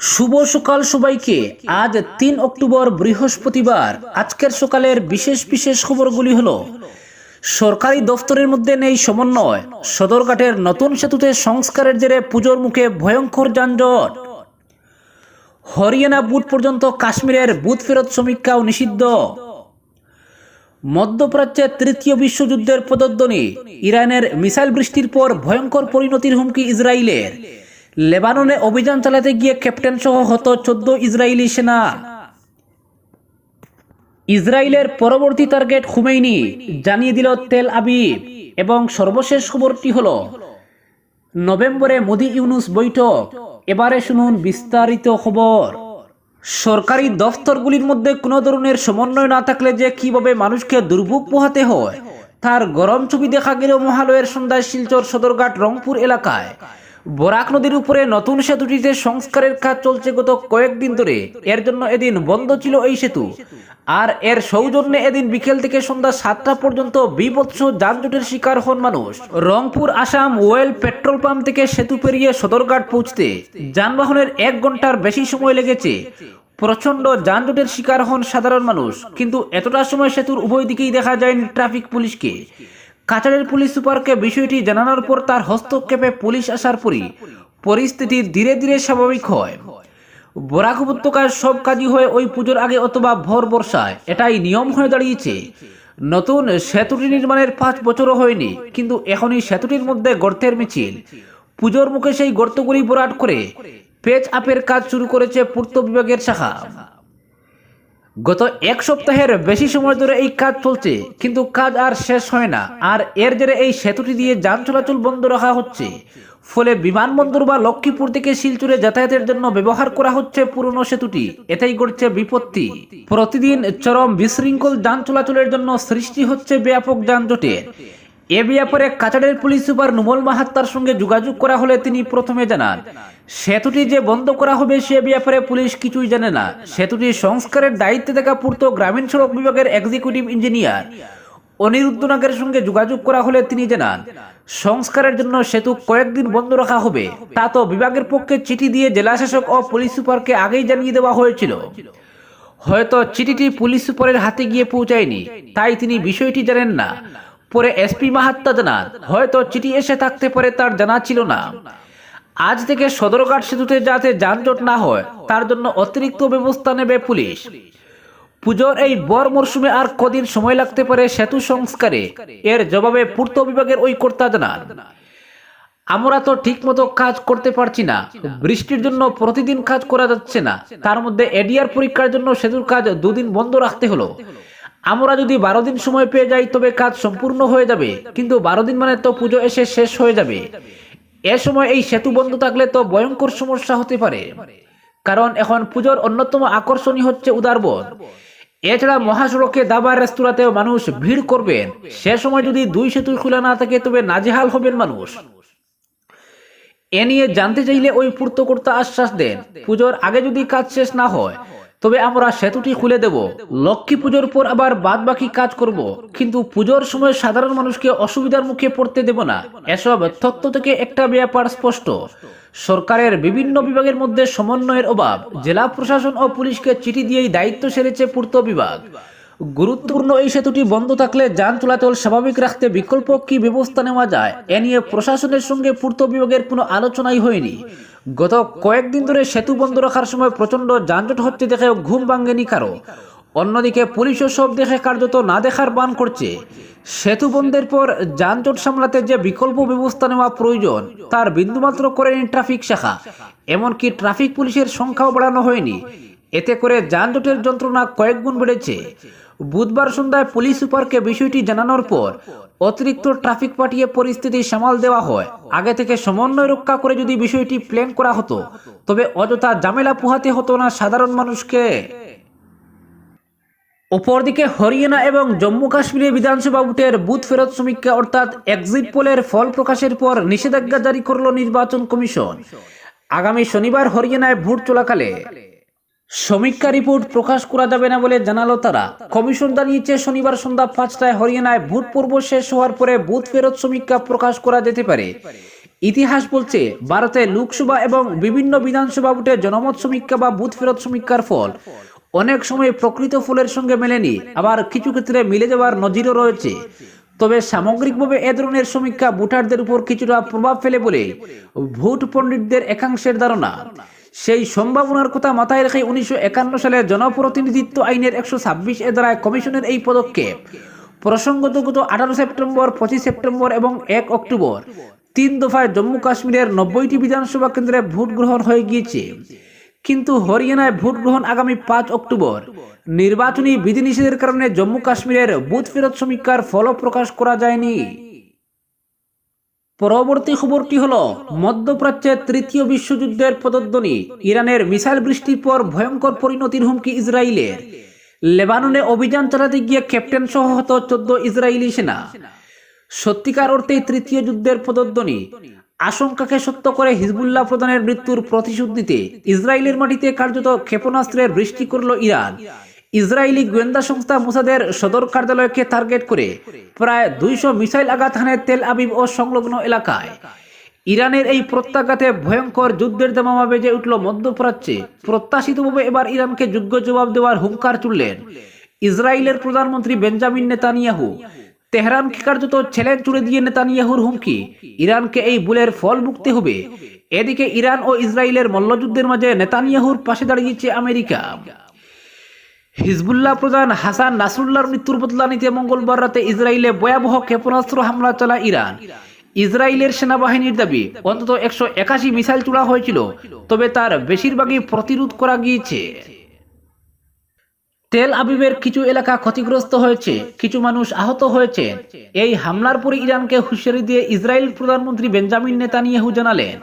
শুভ সকাল সবাইকে। আজ তিন অক্টোবর বৃহস্পতিবার। আজকের সকালের বিশেষ বিশেষ খবরগুলি হলো, সরকারি দফতরের মধ্যে নেই সমন্বয়। সদরঘাটের নতুন সেতুতে সংস্কারের জেরে পুজোর মুখে ভয়ঙ্কর যানজট। হরিয়ানা বুথ পর্যন্ত কাশ্মীরের বুথ ফেরত সমীক্ষাও নিষিদ্ধ। মধ্যপ্রাচ্যে তৃতীয় বিশ্বযুদ্ধের পদধ্বনি। ইরানের মিসাইল বৃষ্টির পর ভয়ঙ্কর পরিণতির হুমকি ইসরায়েলের লেবাননে অভিযান চালাতে গিয়ে ক্যাপ্টেন সহ হত চোদ্দ ইসরায়েলি সেনা। ইসরায়েলের পরবর্তী টার্গেট খুমেইনি, জানিয়ে দিল তেল আবিব, এবং সর্বশেষ খবরটি হল, নভেম্বরে মোদি ইউনুস বৈঠক। এবারে শুনুন বিস্তারিত খবর। সরকারি দফতরগুলির মধ্যে কোনো ধরনের সমন্বয় না থাকলে যে কীভাবে মানুষকে দুর্ভোগ পোহাতে হয়, তার গরম ছবি দেখা গেল মহালয়ের সন্ধ্যায় শিলচর সদরঘাট রংপুর এলাকায়। বরাক নদীর উপরে নতুন সেতুটিতে সংস্কারের কাজ চলছে গত কয়েকদিন ধরে। এর জন্য এদিন বন্ধ ছিল এই সেতু। আর এর সৌজন্যে এদিন বিকেল থেকে সন্ধ্যা সাতটা পর্যন্ত বিভৎস যানজটের শিকার হন মানুষ। Rangpur, Assam oil petrol pump থেকে সেতু পেরিয়ে সদরঘাট পৌঁছতে যানবাহনের এক ঘণ্টার বেশি সময় লেগেছে। প্রচণ্ড যানজটের শিকার হন সাধারণ মানুষ। কিন্তু এতটা সময় সেতুর উভয় দিকেই দেখা যায়নি ট্রাফিক পুলিশকে। কাছাড়ের পুলিশ সুপারকে বিষয়টি জানানোর পর তার হস্তক্ষেপে পুলিশ আসার পরই পরিস্থিতি ধীরে ধীরে স্বাভাবিক হয়। বরাক উপত্যকার সব কাজই হয় ওই পুজোর আগে অথবা ভর বর্ষায় এটাই নিয়ম হয়ে দাঁড়িয়েছে। নতুন সেতুটি নির্মাণের পাঁচ বছরও হয়নি, কিন্তু এখনই সেতুটির মধ্যে গর্তের মিছিল। পুজোর মুখে সেই গর্তগুলি ভরাট করে পেচ আপের কাজ শুরু করেছে পূর্ত বিভাগের শাখা। গত এক সপ্তাহের বেশি সময় ধরে এই কাজ চলছে, কিন্তু কাজ আর শেষ হয় না। আর এর জেরে এই সেতুটি দিয়ে যান চলাচল বন্ধ রাখা হচ্ছে। ফলে বিমানবন্দর বা লক্ষ্মীপুর থেকে শিলচরে যাতায়াতের জন্য ব্যবহার করা হচ্ছে পুরনো সেতুটি। এটাই ঘটছে বিপত্তি। প্রতিদিন চরম বিশৃঙ্খল যান চলাচলের জন্য সৃষ্টি হচ্ছে ব্যাপক যানজটের। এ ব্যাপারে কাছাড়ের পুলিশ সুপার নুমল মাহাত্তার সঙ্গে যোগাযোগ করা হলে তিনি প্রথমে জানান, সেতুটি যে বন্ধ করা হবে সে ব্যাপারে পুলিশ কিছুই জানে না। সেতুটি সংস্কারের দায়িত্বে থাকা পূর্ত গ্রামীণ সড়ক বিভাগের এক্সিকিউটিভ ইঞ্জিনিয়ার অনিরুদ্ধ নাগের সঙ্গে যোগাযোগ করা হলে তিনি জানান, সংস্কারের জন্য সেতু কয়েকদিন বন্ধ রাখা হবে। তা তো বিভাগের পক্ষে চিঠি দিয়ে জেলা শাসক ও পুলিশ সুপারকে আগেই জানিয়ে দেওয়া হয়েছিল। হয়তো চিঠিটি পুলিশ সুপারের হাতে গিয়ে পৌঁছায়নি। তাই তিনি বিষয়টি জানেন না। পরে এসপি মাহাত্মা জানান, হয়তো চিঠি এসে থাকতে পারে তার জানা ছিল না। আজ থেকে সদরঘাট সেতুতে যাতে যানজট না হয়, তার জন্য অতিরিক্ত ব্যবস্থা নেবে পুলিশ। পুজোর এই বর মরশুমে আর কদিন সময় লাগতে পারে সেতু সংস্কারে। এর জবাবে পূর্ত বিভাগের ওই কর্তা জানান, আমরা তো ঠিকমতো কাজ করতে পারছি না। বৃষ্টির জন্য প্রতিদিন কাজ করা যাচ্ছে না। তার মধ্যে এডিআর পরীক্ষার জন্য সেতুর কাজ দুদিন বন্ধ রাখতে হলো। আমরা যদি বারো দিন সময় পেয়ে যাই, তবে কাজ সম্পূর্ণ হয়ে যাবে। কিন্তু বারো দিন মানে তো পুজো এসে শেষ হয়ে যাবে। এ সময় এই সেতু বন্ধ থাকলে তো ভয়ঙ্কর সমস্যা হতে পারে। কারণ এখন পুজোর অন্যতম আকর্ষণই হচ্ছে উদারবন এছাড়া মহাসড়কে, দাবার রেস্তোরাঁতেও মানুষ ভিড় করবেন। সে সময় যদি দুই সেতু খোলা না থাকে, তবে নাজেহাল হবেন মানুষ। এ নিয়ে জানতে চাইলে ওই পূর্তকর্তা আশ্বাস দেন, পুজোর আগে যদি কাজ শেষ না হয় তবে আমরা সেতুটি খুলে দেব। লক্ষ্মী পুজোর পর আবার বাদ বাকি কাজ করব। কিন্তু পুজোর সময় সাধারণ মানুষকে অসুবিধার মুখে পড়তে দেব না। এসব তথ্য থেকে একটা ব্যাপার স্পষ্ট। সরকারের বিভিন্ন বিভাগের মধ্যে সমন্বয়ের অভাব। জেলা প্রশাসন ও পুলিশকে চিঠি দিয়েই দায়িত্ব সেরেছে পূর্ত বিভাগ। গুরুত্বপূর্ণ এই সেতুটি বন্ধ থাকলে যান চলাচল স্বাভাবিক রাখতে বিকল্প কি ব্যবস্থা নেওয়া যায়? এ নিয়ে প্রশাসনের সঙ্গে পূর্ত বিভাগের কোনো আলোচনাই হয়নি। গত কয়েকদিন ধরে সেতু বন্ধ রাখার সময় প্রচণ্ড যানজট হচ্ছে দেখে ঘুম ভাঙ্গেনি কারও। অন্যদিকে পুলিশও সব দেখে কার্যত না দেখার বান করছে। সেতু বন্ধের পর যানজট সামলাতে যে বিকল্প ব্যবস্থা নেওয়া প্রয়োজন, তার বিন্দুমাত্র করেনি ট্রাফিক শাখা। এমনকি ট্রাফিক পুলিশের সংখ্যাও বাড়ানো হয়নি। এতে করে যানজটের যন্ত্রণা কয়েক গুণ বেড়েছে। বুধবার সন্ধ্যায় পুলিশ সুপারকে বিষয়টি জানানোর পর অতিরিক্ত ট্রাফিক পাঠিয়ে পরিস্থিতি সামাল দেওয়া হয়। আগে থেকে সমন্বয় রক্ষা করে যদি বিষয়টি প্ল্যান করা হতো, তবে অযথা জামেলা পোহাতে হতো না সাধারণ মানুষকে। অপরদিকে হরিয়ানা এবং জম্মু কাশ্মীরের বিধানসভা ভোটের বুথ ফেরত সমীক্ষা অর্থাৎ এক্সিট পোলের ফল প্রকাশের পর নিষেধাজ্ঞা জারি করল নির্বাচন কমিশন। আগামী শনিবার হরিয়ানায় ভোট চলাকালে সমীক্ষা রিপোর্ট প্রকাশ করা যাবে না বলে জানালো তারা। কমিশন জানিয়েছে, শনিবার সন্ধ্যা পাঁচটায় হরিয়ানায় ভোট পূর্ব শেষ হওয়ার পরে বুথ ফেরত সমীক্ষা প্রকাশ করা যেতে পারে। ইতিহাস বলছে, ভারতে লোকসভা এবং বিভিন্ন বিধানসভা ভোটে জনমত সমীক্ষা বা বুথ ফেরত সমীক্ষার ফল। অনেক সময় প্রকৃত ফলের সঙ্গে মেলেনি, আবার কিছু ক্ষেত্রে মিলে যাওয়ার নজিরও রয়েছে। তবে সামগ্রিকভাবে এ ধরনের সমীক্ষা ভোটারদের উপর কিছুটা প্রভাব ফেলে বলে ভোট পণ্ডিতদের একাংশের ধারণা। সেই সম্ভাবনার কথা মাথায় রেখে উনিশশো একান্ন সালে জনপ্রতিনিধিত্ব আইনের একশো ছাব্বিশ এ দ্বারা কমিশনের এই পদক্ষেপ। প্রসঙ্গত গত আঠারো সেপ্টেম্বর, পঁচিশ সেপ্টেম্বর এবং এক অক্টোবর, তিন দফায় জম্মু কাশ্মীরের নব্বইটি বিধানসভা কেন্দ্রে ভোট গ্রহণ হয়ে গিয়েছে। কিন্তু হরিয়ানায় ভোট গ্রহণ আগামী পাঁচ অক্টোবর। নির্বাচনী বিধিনিষেধের কারণে জম্মু কাশ্মীরের বুথ ফেরত সমীক্ষার ফল প্রকাশ করা যায়নি। পরবর্তী খবরটি হল, মধ্যপ্রাচ্যের তৃতীয় বিশ্বযুদ্ধের পদধ্বনি, ইরানের মিসাইল বৃষ্টির পর ভয়ঙ্কর পরিণতির হুমকি ইসরায়েলের। লেবাননে অভিযান চালাতে গিয়ে ক্যাপ্টেন সহ হত চোদ্দ ইসরায়েলি সেনা। সত্যিকার অর্থেই তৃতীয় যুদ্ধের পদধ্বনি, আশঙ্কাকে সত্য করে হিজবুল্লাহ প্রধানের মৃত্যুর প্রতিশোধ নিতে ইসরায়েলের মাটিতে কার্যত ক্ষেপণাস্ত্রের বৃষ্টি করল ইরান। ইসরায়েলি গোয়েন্দা সংস্থা মুসাদের সদর কার্যালয়কে টার্গেট করে প্রায় দুইশো মিসাইল আঘাত হানে তেল আবিব ও সংলগ্ন এলাকায়। ইরানের এই প্রত্যাঘাতে ভয়ঙ্কর যুদ্ধের দামামা বেজে উঠল মধ্যপ্রাচ্যে। প্রত্যাশিতভাবে এবার ইরানকে যোগ্য জবাব দেওয়ার হুঙ্কার তুললেন ইসরায়েলের প্রধানমন্ত্রী বেঞ্জামিন নেতানিয়াহু। তেহরানকে কার্যত ছেলেন চুড়ে দিয়ে নেতানিয়াহুর হুমকি। ইরানকে এই বুলের ফল ভুগতে হবে। এদিকে ইরান ও ইসরায়েলের মল্লযুদ্ধের মাঝে নেতানিয়াহুর পাশে দাঁড়িয়েছে আমেরিকা। হিজবুল্লাহ প্রধান হাসান নাসরুল্লাহর মৃত্যুর বদলা নিতে মঙ্গলবার রাতে ইসরায়েলে ভয়াবহ ক্ষেপণাস্ত্র হামলা চালায় ইরান। ইসরায়েলের সেনাবাহিনীর দাবি, অন্তত একশো একাশি মিসাইল চূড়া হয়েছিল, তবে তার বেশিরভাগই প্রতিরোধ করা গিয়েছে। তেল আবিবের কিছু এলাকা ক্ষতিগ্রস্ত হয়েছে, কিছু মানুষ আহত হয়েছে। এই হামলার পরে ইরানকে হুঁশিয়ারি দিয়ে ইসরায়েল প্রধানমন্ত্রী বেঞ্জামিন নেতানিয়াহু জানালেন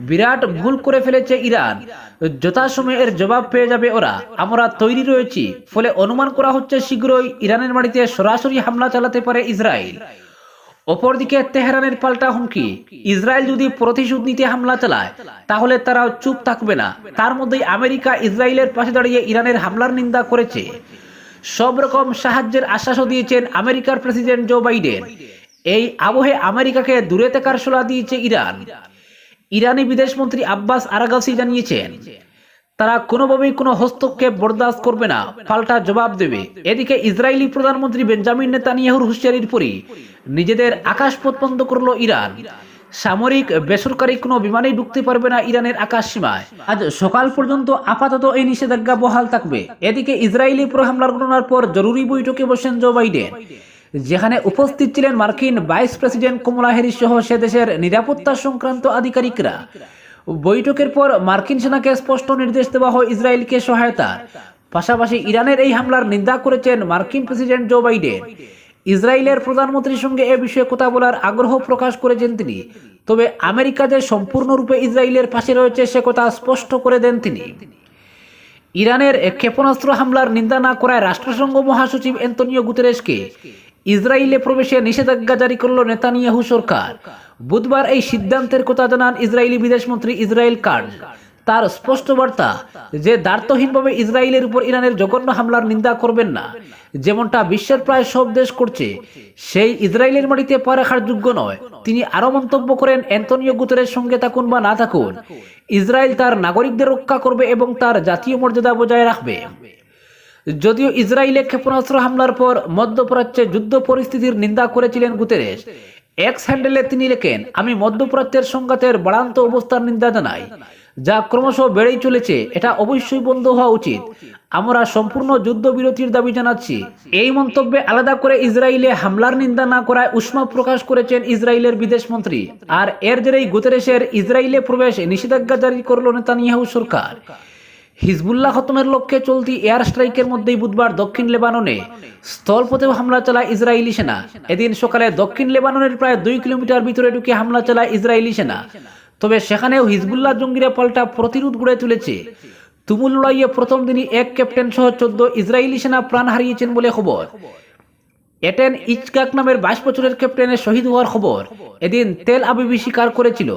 বিরাট ভুল করে ফেলেছে ইরান। যথাসময়ে এর জবাব পেয়ে যাবে ওরা। আমরা তৈরি রয়েছি। ফলে অনুমান করা হচ্ছে শীঘ্রই ইরানের মাটিতে সরাসরি হামলা চালাতে পারে ইসরায়েল। অপরদিকে তেহরানের পাল্টা হুমকি। ইসরায়েল যদি প্রতিশোধ নিতে হামলা চালায়, তাহলে তারা চুপ থাকবে না। তার মধ্যেই আমেরিকা ইসরায়েলের পাশে দাঁড়িয়ে ইরানের হামলার নিন্দা করেছে। সব রকম সাহায্যের আশ্বাসও দিয়েছেন আমেরিকার প্রেসিডেন্ট জো বাইডেন। এই আবহে আমেরিকাকে দূরে থাকার সলা দিয়েছে ইরান। ইরানি বিদেশমন্ত্রী আব্বাস আরাগাসি জানিয়েছেন, তারা কোনোভাবেই কোনো হস্তক্ষেপ বরদাস্ত করবে না, পাল্টা জবাব দেবে। এদিকে ইসরায়েলি প্রধানমন্ত্রী বেঞ্জামিন নেতানিয়াহুর হুঁশিয়ারির পরই নিজেদের আকাশপথ বন্ধ করল ইরান। সামরিক, বেসরকারি কোনো বিমানেই ঢুকতে পারবে না ইরানের আকাশ সীমায়। আজ সকাল পর্যন্ত আপাতত এই নিষেধাজ্ঞা বহাল থাকবে। এদিকে ইসরায়েলি পুরো হামলার ঘটনার পর জরুরি বৈঠকে বসেন জো বাইডেন। যেখানে উপস্থিত ছিলেন মার্কিন ভাইস প্রেসিডেন্ট কমলা হ্যারিস সহ সে দেশের নিরাপত্তা সংক্রান্ত আধিকারিকরা। বৈঠকের পর মার্কিন সেনাকে স্পষ্ট নির্দেশ দেওয়া হয় ইসরায়েলকে সহায়তার পাশাপাশি ইরানের এই হামলার নিন্দা করেছেন মার্কিন প্রেসিডেন্ট জো বাইডেন। ইসরায়েলের প্রধানমন্ত্রীর সঙ্গে এ বিষয়ে কথা বলার আগ্রহ প্রকাশ করেছেন তিনি। তবে আমেরিকা যে সম্পূর্ণরূপে ইসরায়েলের পাশে রয়েছে সে কথা স্পষ্ট করে দেন তিনি। ইরানের ক্ষেপণাস্ত্র হামলার নিন্দা না করায় রাষ্ট্রসংঘ মহাসচিব অ্যান্তনিও গুতেরেসকে ইসরায়েলে প্রবেশে নিষেধাজ্ঞা জারি করল নেতানিয়াহু সরকার। বুধবার এই সিদ্ধান্তের কথা জানান ইসরায়েলি বিদেশমন্ত্রী ইসরায়েল কার্ড। তার স্পষ্ট বার্তা যে দার্থহীনভাবে ইসরায়েলের উপর ইরানের জঘন্য হামলার নিন্দা করবেন না, যেমনটা বিশ্বের প্রায় সব দেশ করছে, সেই ইসরায়েলের মাটিতে পা রাখার যোগ্য নয়। তিনি আরও মন্তব্য করেন অ্যান্তনিও গুতরের সঙ্গে থাকুন বা না থাকুন, ইসরায়েল তার নাগরিকদের রক্ষা করবে এবং তার জাতীয় মর্যাদা বজায় রাখবে। যদিও ইসরায়েলে ক্ষেপণাস্ত্র হামলার পর মধ্যপ্রাচ্যে যুদ্ধ পরিস্থিতির নিন্দা করেছিলেন গুতেরেস এক্স হ্যান্ডেলে তিনি লেখেন, আমি মধ্যপ্রাচ্যের সংঘাতের বাড়ান্ত অবস্থার নিন্দা জানাই, যা ক্রমশ বেড়েই চলেছে, এটা অবশ্যই বন্ধ হওয়া উচিত। আমরা সম্পূর্ণ যুদ্ধবিরতির দাবি জানাচ্ছি। এই মন্তব্যে আলাদা করে ইসরায়েলে হামলার নিন্দা না করায় উষ্মা প্রকাশ করেছেন ইসরায়েলের বিদেশমন্ত্রী। আর এর জেরেই গুতেরেসের ইসরায়েলে প্রবেশ নিষেধাজ্ঞা জারি করল নেতানিয়াহু সরকার। হিজবুল্লাহ খতমের লক্ষ্যে চলতি এয়ার স্ট্রাইকের মধ্যেই বুধবার দক্ষিণ লেবাননে স্থলপথেও হামলা চালায় ইসরায়েলি সেনা। এদিন সকালে দক্ষিণ লেবাননের প্রায় দুই কিলোমিটার ভিতরে ঢুকে হামলা চালায় ইসরায়েলি সেনা। তবে সেখানেও হিজবুল্লাহ জঙ্গিরা পাল্টা প্রতিরোধ গড়ে তুলেছে। তুমুল লড়াইয়ে প্রথম দিনই এক ক্যাপ্টেন সহ চোদ্দ ইসরায়েলি সেনা প্রাণ হারিয়েছেন বলে খবর। এটেন ইচকাক নামের বাইশ বছরের ক্যাপ্টেনের শহীদ হওয়ার খবর এদিন তেল আবিবি স্বীকার করেছিল।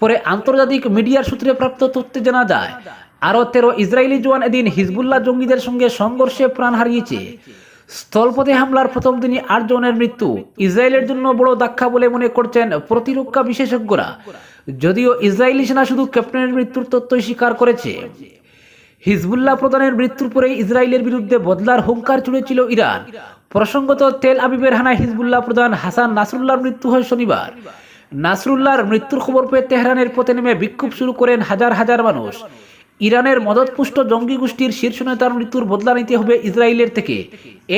পরে আন্তর্জাতিক মিডিয়ার সূত্রে প্রাপ্ত তথ্যে জানা যায় আরও তেরো ইসরায়েলি জওয়ান এদিন হিজবুল্লাহ জঙ্গিদের সঙ্গে সংঘর্ষে প্রাণ হারিয়েছে। স্থলপথে হামলার প্রথম দিনই আট জনের মৃত্যু। ইসরায়েলের জন্য বড় ধাক্কা বলে মনে করছেন প্রতিরক্ষা বিশেষজ্ঞরা। যদিও ইসরায়েলি সেনা শুধু ক্যাপ্টেনের মৃত্যুর তথ্যই স্বীকার করেছে। হিজবুল্লাহ প্রধানের মৃত্যুর পরে ইসরায়েলের বিরুদ্ধে বদলার হুঙ্কার ছুড়েছিল ইরান। প্রসঙ্গত তেল আবিবের হানায় হিজবুল্লাহ প্রধান হাসান নাসরুল্লাহর মৃত্যু হয় শনিবার। নাসরুল্লাহর মৃত্যুর খবর পেয়ে তেহরানের পথে নেমে বিক্ষোভ শুরু করেন হাজার হাজার মানুষ। ইরানের মদতপুষ্ট জঙ্গি গোষ্ঠীর শীর্ষ নেতার মৃত্যুর বদলা নিতে হবে ইসরায়েলের থেকে।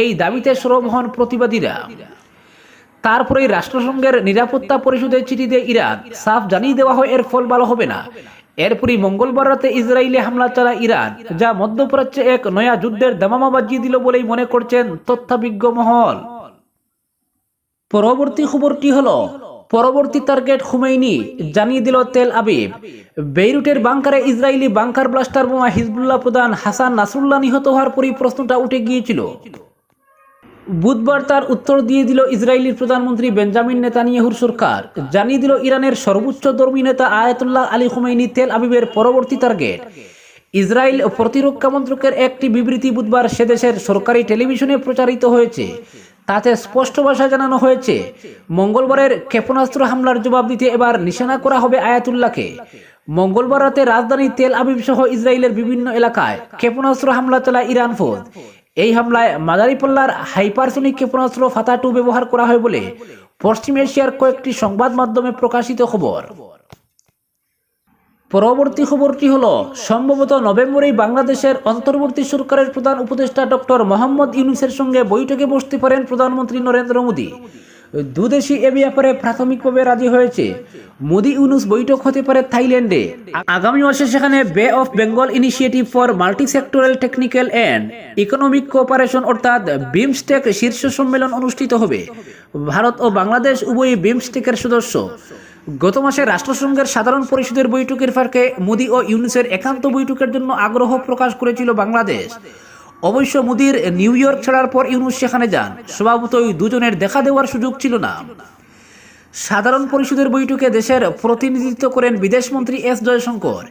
এই দাবিতে সরব হন প্রতিবাদীরা। তারপরেই রাষ্ট্রসংঘের নিরাপত্তা পরিষদে চিঠি দিয়ে ইরান সাফ জানিয়ে দেওয়া হয়, এর ফল ভালো হবে না। এরপরই মঙ্গলবার রাতে ইসরায়েলে হামলা চালায় ইরান, যা মধ্যপ্রাচ্যে এক নয়া যুদ্ধের দামামা বাজিয়ে দিল বলেই মনে করছেন তথ্যবিজ্ঞ মহল। পরবর্তী খবরটি হলো পরবর্তী টার্গেট খুমেইনি, জানিয়ে দিল তেল আবিব। বেইরুটের বাংকারে ইসরায়েলি বাংকার ব্লাস্টার বোমা হিজবুল্লাহ প্রধান হাসান নাসরুল্লাহ নিহত হওয়ার পরই প্রশ্নটা উঠে গিয়েছিল। বুধবার তার উত্তর দিয়ে দিল ইসরায়েলির প্রধানমন্ত্রী বেঞ্জামিন নেতানিয়াহুর সরকার। জানিয়ে দিল ইরানের সর্বোচ্চ ধর্মী নেতা আয়াতুল্লাহ আলী খুমেইনি তেল আবিবের পরবর্তী টার্গেট। ইসরায়েল প্রতিরক্ষা মন্ত্রকের একটি বিবৃতি বুধবার সে দেশের সরকারি টেলিভিশনে প্রচারিত হয়েছে। তাতে স্পষ্ট ভাষায় জানানো হয়েছে, মঙ্গলবারের ক্ষেপণাস্ত্র হামলার জবাব দিতে এবার নিশানা করা হবে আয়াতুল্লাহকে। মঙ্গলবার রাতে রাজধানী তেল আবিব সহ ইসরায়েলের বিভিন্ন এলাকায় ক্ষেপণাস্ত্র হামলা চালায় ইরান ফৌজ। এই হামলায় মাদারিপল্লার হাইপারসোনিক ক্ষেপণাস্ত্র ফাতা টু ব্যবহার করা হয় বলে পশ্চিম এশিয়ার কয়েকটি সংবাদ মাধ্যমে প্রকাশিত খবর। পরবর্তী খবরটি হল? সম্ভবত নভেম্বরেই বাংলাদেশের অন্তর্বর্তী সরকারের প্রধান উপদেষ্টা ডক্টর মোহাম্মদ ইউনুসের সঙ্গে বৈঠকে বসতে পারেন প্রধানমন্ত্রী নরেন্দ্র মোদী। দুদেশই এ ব্যাপারে প্রাথমিকভাবে রাজি হয়েছে। মোদী ইউনুস বৈঠক হতে পারে থাইল্যান্ডে। আগামী মাসে সেখানে Bay of Bengal Initiative for Multi Sectoral Technical and Economic Cooperation অর্থাৎ বিমস্টেক শীর্ষ সম্মেলন অনুষ্ঠিত হবে। ভারত ও বাংলাদেশ উভয়ই বিমস্টেকের সদস্য। গত মাসে রাষ্ট্রসংঘের সাধারণ পরিষদের বৈঠকের ফাঁকে মোদী ও ইউনুসের একান্ত বৈঠকের জন্য আগ্রহ প্রকাশ করেছিল বাংলাদেশ। অবশ্য মোদীর নিউ ইয়র্ক ছাড়ার পর ইউনুস সেখানে যান। স্বভাবতই দুজনের দেখা দেওয়ার সুযোগ ছিল না। সাধারণ পরিষদের বৈঠকে দেশের প্রতিনিধিত্ব করেন বিদেশমন্ত্রী এস জয়শঙ্কর।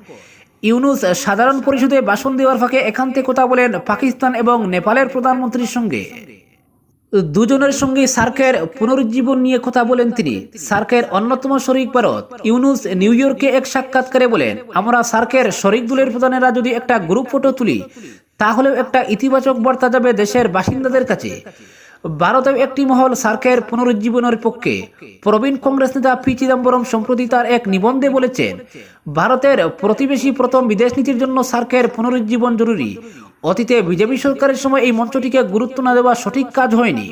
ইউনুস সাধারণ পরিষদে ভাষণ দেওয়ার ফাঁকে একান্তে কথা বলেন পাকিস্তান এবং নেপালের প্রধানমন্ত্রীর সঙ্গে। দুজনের সঙ্গে সার্কের পুনরুজ্জীবন নিয়ে কথা বলেন তিনি। সার্কের অন্যতম শরিক ভারত ইউনুস নিউ ইয়র্কে এক সাক্ষাৎকারে বলেন, আমরা সার্কের শরিক দলের প্রধানেরা যদি একটা গ্রুপ ফটো তুলি, তাহলেও একটা ইতিবাচক বার্তা যাবে দেশের বাসিন্দাদের কাছে। ভারতের একটি মহল সার্কের পুনরুজ্জীবনের পক্ষে। প্রবীণ কংগ্রেস নেতা পি চিদম্বরম সম্প্রতি তার এক নিবন্ধে বলেছেন, ভারতের প্রতিবেশী প্রথম বিদেশ নীতির জন্য সার্কের পুনরুজ্জীবন জরুরি। অতীতে বিজেপি সরকারের সময় এই মঞ্চটিকে গুরুত্ব না দেওয়া সঠিক কাজ হয়নি।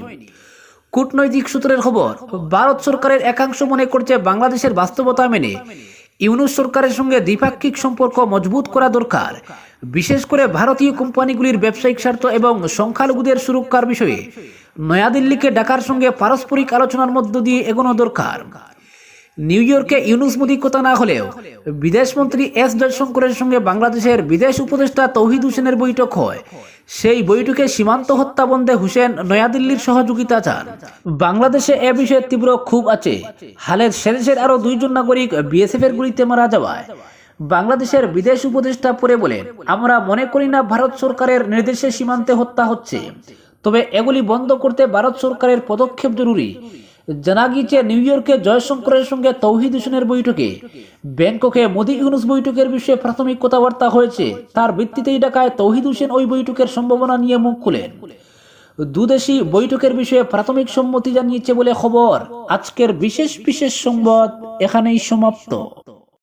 কূটনৈতিক সূত্রের খবর, ভারত সরকারের একাংশ মনে করছে বাংলাদেশের বাস্তবতা মেনে ইউনুস সরকারের সঙ্গে দ্বিপাক্ষিক সম্পর্ক মজবুত করা দরকার। বিশেষ করে ভারতীয় কোম্পানিগুলির ব্যবসায়িক স্বার্থ এবং সংখ্যালঘুদের সুরক্ষার বিষয়ে নয়াদিল্লিকে ডাকার সঙ্গে পারস্পরিক আলোচনার মধ্য দিয়ে এগোনো দরকার। নিউ ইয়র্কে ইউনুস মোদী কথা না হলেও বিদেশমন্ত্রী এস জয়শঙ্করের সঙ্গে বাংলাদেশের বিদেশ উপদেষ্টা তৌহিদ হোসেনের বৈঠক হয়। সেই বৈঠকে সীমান্ত হত্যা বন্ধে হুসেন নয়াদিল্লির সহযোগিতা চান। বাংলাদেশে এ বিষয়ে তীব্র ক্ষোভ আছে। হালের সেদেশের আরও দুইজন নাগরিক বিএসএফ এর গুলিতে মারা যাওয়ায়। বাংলাদেশের বিদেশ উপদেষ্টা পরে বলেন, আমরা মনে করি না ভারত সরকারের নির্দেশে সীমান্তে হত্যা হচ্ছে। তবে এগুলি বন্ধ করতে ভারত সরকারের পদক্ষেপ জরুরি। জানা গিয়েছে নিউ ইয়র্কে জয়শঙ্করের সঙ্গে তৌহিদ হোসেনের বৈঠকে। ব্যাংককে মোদি ইউনুস বৈঠকের বিষয়ে প্রাথমিক কথাবার্তা হয়েছে। তার ভিত্তিতেই ডাকায় তৌহিদ হোসেন ওই বৈঠকের সম্ভাবনা নিয়ে মুখ খুলেন। দুদেশি বৈঠকের বিষয়ে প্রাথমিক সম্মতি জানিয়েছে বলে খবর। আজকের বিশেষ বিশেষ সংবাদ এখানেই সমাপ্ত।